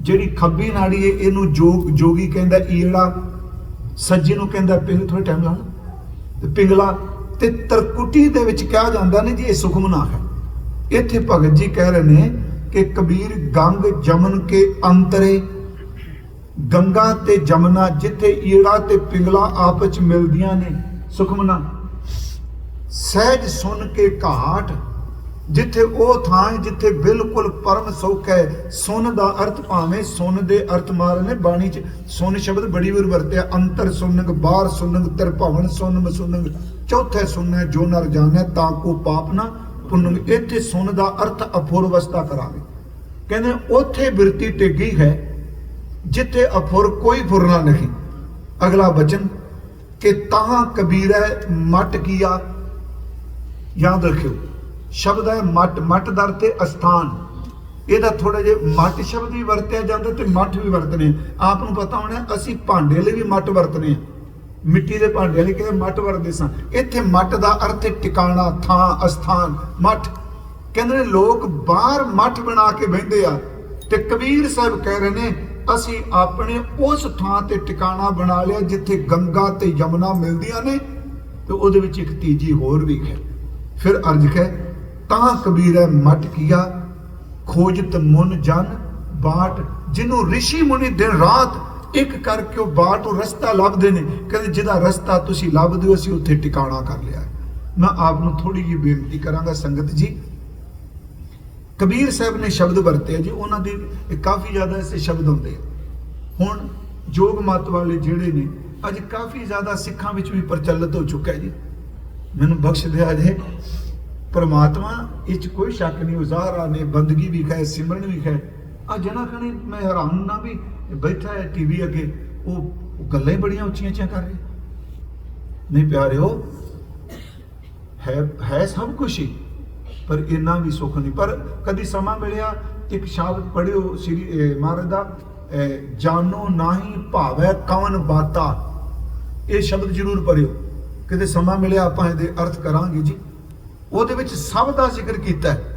ਜਿਹੜੀ ਖੱਬੀ ਨਾੜੀ ਹੈ, ਇਹਨੂੰ ਜੋਗ ਜੋਗੀ ਕਹਿੰਦਾ ਈੜਾ ਸੱਜੇ ਨੂੰ ਕਹਿੰਦਾ, ਪਿੰਗ ਥੋੜਾ ਟਾਈਮ ਲਾਣਾ ਤੇ ਪਿੰਗਲਾ ਤੇ ਤਰਕੁਟੀ ਦੇ ਵਿੱਚ ਕਿਹਾ ਜਾਂਦਾ ਨੇ ਜੀ, ਇਹ ਸੁਖਮਨਾ ਹੈ। ਇੱਥੇ ਭਗਤ ਜੀ ਕਹਿ ਰਹੇ ਨੇ ਕਿ ਕਬੀਰ ਗੰਗ ਜਮਨ ਕੇ ਅੰਤਰੇ, ਗੰਗਾ ਤੇ ਜਮਨਾ ਜਿੱਥੇ ਈੜਾ ਤੇ ਪਿੰਗਲਾ ਆਪਸ ਚ ਮਿਲਦੀਆਂ ਨੇ, ਸੁਖਮਨਾ। ਸਹਿਜ ਸੁਣ ਕੇ ਘਾਟ ਜਿੱਥੇ ਉਹ ਥਾਂ ਹੈ ਜਿੱਥੇ ਬਿਲਕੁਲ ਪਰਮ ਸੁੱਖ ਹੈ। ਸੁਨ ਦਾ ਅਰਥ ਭਾਵੇਂ ਸੁਨ ਦੇ ਅਰਥ ਮਾਰੇ ਨੇ, ਬਾਣੀ ਚ ਸੁਨ ਸ਼ਬਦ ਬੜੀ ਵਾਰ ਵਰਤਿਆ। ਅੰਤਰ ਸੁਨੰਗ, ਬਾਹਰ ਸੁਨੰਗ, ਤਰਭਵਨ ਸੁਨਮ ਸੁਨੰਗ। ਚੌਥੇ ਸੁਨੈ ਜੋ ਨਰ ਜਾਣੈ, ਤਾਂ ਕੋ ਪਾਪ ਨਾ ਪੁੰਨੰਗ ਇੱਥੇ ਸੁਨ ਦਾ ਅਰਥ ਅਫੁਰ ਅਵਸਥਾ ਕਰਾਵੇ। ਕਹਿੰਦੇ ਉੱਥੇ ਬਿਰਤੀ ਟਿੱਗੀ ਹੈ, ਜਿੱਥੇ ਅਫੁਰ ਕੋਈ ਫੁਰਨਾ ਨਹੀਂ। ਅਗਲਾ ਬਚਨ, ਕਿ ਤਾਂ ਕਬੀਰੈ ਮਟ ਕੀਆ। ਯਾਦ ਰੱਖਿਓ। ਸ਼ਬਦ ਹੈ ਮਟ ਮਟ ਦਰ ਤੇ ਅਸਥਾਨ। ਇਹਦਾ ਥੋੜਾ ਜਿਹਾ ਮਟ ਸ਼ਬਦ ਵੀ ਵਰਤਿਆ ਜਾਂਦਾ ਤੇ ਮੱਠ ਵੀ ਵਰਤਨੇ। ਆਪ ਨੂੰ ਪਤਾ ਹੋਣਾ, ਅਸੀਂ ਭਾਂਡੇ ਲਈ ਵੀ ਮਟ ਵਰਤਨੇ। ਆ ਮਿੱਟੀ ਦੇ ਭਾਂਡੇ ਲਈ ਕਹਿੰਦੇ ਮਟ ਵਰਤਦੇ ਸਾਂ? ਇੱਥੇ ਮਟ ਦਾ ਅਰਥ ਹੈ ਟਿਕਾਣਾ, ਥਾਂ, ਅਸਥਾਨ, ਮੱਠ। ਕਹਿੰਦੇ ਨੇ ਲੋਕ ਬਾਹਰ ਮੱਠ ਬਣਾ ਕੇ ਬਹਿੰਦੇ ਆ ਤੇ ਕਬੀਰ ਸਾਹਿਬ ਕਹਿ ਰਹੇ ਨੇ, ਅਸੀਂ ਆਪਣੇ ਉਸ ਥਾਂ ਤੇ ਟਿਕਾਣਾ ਬਣਾ ਲਿਆ ਜਿੱਥੇ ਗੰਗਾ ਤੇ ਯਮੁਨਾ ਮਿਲਦੀਆਂ ਨੇ ਤੇ ਉਹਦੇ ਵਿੱਚ ਇੱਕ ਤੀਜੀ ਹੋਰ ਵੀ ਹੈ। ਫਿਰ ਅਰਜ ਹੈ ਤਾਂ ਕਬੀਰੈ ਮਟ ਕੀਆ ਖੋਜਤ ਮੁਨ ਜਨ, ਬਾਟ ਜਿਹਨੂੰ ઋષਿ ਮੁਨੀ ਦਿਨ ਰਾਤ, ਇੱਕ ਕਰਕੇ ਉਹ ਬਾਟ ਉਹ ਰਸਤਾ ਲੱਭਦੇ ਨੇ। ਕਹਿੰਦੇ ਜਿਹਦਾ ਰਸਤਾ ਤੁਸੀਂ ਲੱਭਦੇ ਹੋ, ਅਸੀਂ ਉੱਥੇ ਟਿਕਾਣਾ ਕਰ ਲਿਆ। ਮੈਂ ਆਪ ਨੂੰ ਥੋੜੀ ਜਿਹੀ ਬੇਨਤੀ ਕਰਾਂਗਾ ਸੰਗਤ ਜੀ। ਕਬੀਰ ਸਾਹਿਬ ਨੇ ਸ਼ਬਦ ਵਰਤੇ ਜੀ, ਉਹਨਾਂ ਦੇ ਕਾਫੀ ਜ਼ਿਆਦਾ ਐਸੇ ਸ਼ਬਦ ਹੁੰਦੇ ਆ। ਹੁਣ ਜੋਗ ਮਤ ਵਾਲੇ ਜਿਹੜੇ ਨੇ, ਅੱਜ ਕਾਫੀ ਜ਼ਿਆਦਾ ਸਿੱਖਾਂ ਵਿੱਚ ਵੀ ਪ੍ਰਚਲਿਤ ਹੋ ਚੁੱਕਾ ਹੈ ਜੀ। ਮੈਨੂੰ ਬਖਸ਼ ਦਿਆ ਜੇ ਪਰਮਾਤਮਾ, ਇਹ 'ਚ ਕੋਈ ਸ਼ੱਕ ਨਹੀਂ, ਉਜ਼ਾਹਰਾ ਨੇ ਬੰਦਗੀ ਵੀ ਹੈ, ਸਿਮਰਨ ਵੀ ਹੈ। ਆ ਜਨਾ ਕਣੀ ਮੈਂ ਹੈਰਾਨ ਨਾ ਵੀ ਬੈਠਾ ਹੈ ਟੀਵੀ ਅੱਗੇ, ਉਹ ਗੱਲਾਂ ਹੀ ਬੜੀਆਂ ਉੱਚੀਆਂ ਉੱਚੀਆਂ ਕਰ ਰਿਹਾ। ਨਹੀਂ ਪਿਆਰਿਓ, ਹੈ ਹੈ ਸਭ ਕੁਝ ਹੀ, ਪਰ ਇੰਨਾ ਵੀ ਸੁੱਖ ਨਹੀਂ। ਪਰ ਕਦੀ ਸਮਾਂ ਮਿਲਿਆ ਇੱਕ ਸ਼ਬਦ ਪੜਿਓ ਸ੍ਰੀ ਮਹਾਰਾਜ ਦਾ, ਅਹ, ਜਾਨੋ ਨਾਹੀ ਭਾਵੈ ਕਵਨ ਬਾਤਾ। ਇਹ ਸ਼ਬਦ ਜ਼ਰੂਰ ਪੜਿਓ ਕਿਤੇ ਸਮਾਂ ਮਿਲਿਆ ਆਪਾਂ ਇਹਦੇ ਅਰਥ ਕਰਾਂਗੇ ਜੀ। ਉਹਦੇ ਵਿੱਚ ਸਭ ਦਾ ਜ਼ਿਕਰ ਕੀਤਾ ਹੈ।